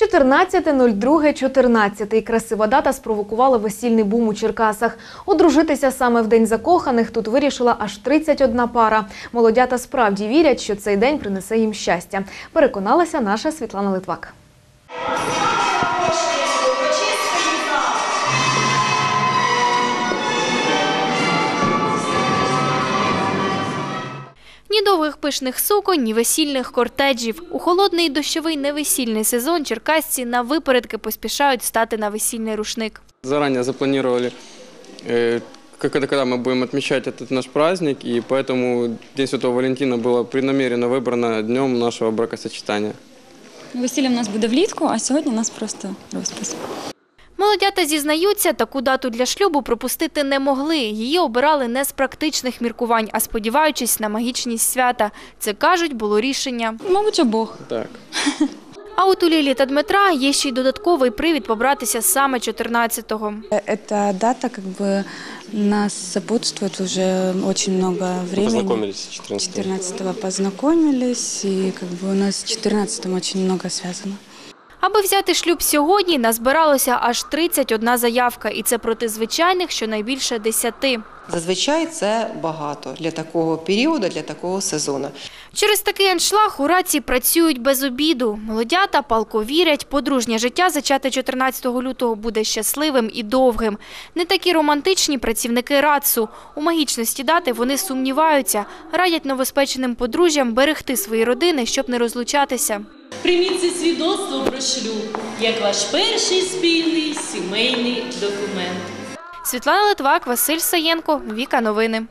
14.02.14. Красива дата спровокувала весільний бум у Черкасах. Одружитися саме в день закоханих тут вирішила аж 31 пара. Молодята справді вірять, що цей день принесе їм щастя. Переконалася наша Світлана Литвак. Ні довгих пишних суконь, ні весільних кортеджів. У холодний і дощовий невесільний сезон черкасці на випередки поспішають стати на весільний рушник. Заранее запланировали, э, как это, когда мы будем отмечать этот наш праздник, и поэтому День Святого Валентина было преднамеренно выбрано днем нашего бракосочетания. Весілля в нас буде влітку, а сьогодні у нас просто розпис. Молодята зізнаються, таку дату для шлюбу пропустити не могли. Її обирали не з практичних міркувань, а сподіваючись на магічність свята. Це, кажуть, було рішення. Мабуть, обох. Так. А от у Лілі та Дмитра є ще й додатковий привід побратися саме 14-го. Эта дата как бы нас сопутствует уже очень много времени. Познакомились 14 14 познакомились, и как бы у нас с 14 очень много связано. Аби взяти шлюб сьогодні, назбиралося аж 31 заявка, і це проти звичайних щонайбільше 10. Зазвичай це багато для такого періоду, для такого сезону. Через такий аншлаг у раці працюють без обіду. Молодята палко вірять, подружнє життя зачате 14 лютого буде щасливим і довгим. Не такі романтичні працівники РАЦУ. У магічності дати вони сумніваються. Радять новоспеченим подружжям берегти свої родини, щоб не розлучатися. Прийміть це свідоцтво про шлюб як ваш перший спільний сімейний документ. Світлана Литвак, Василь Саєнко, Віка Новини.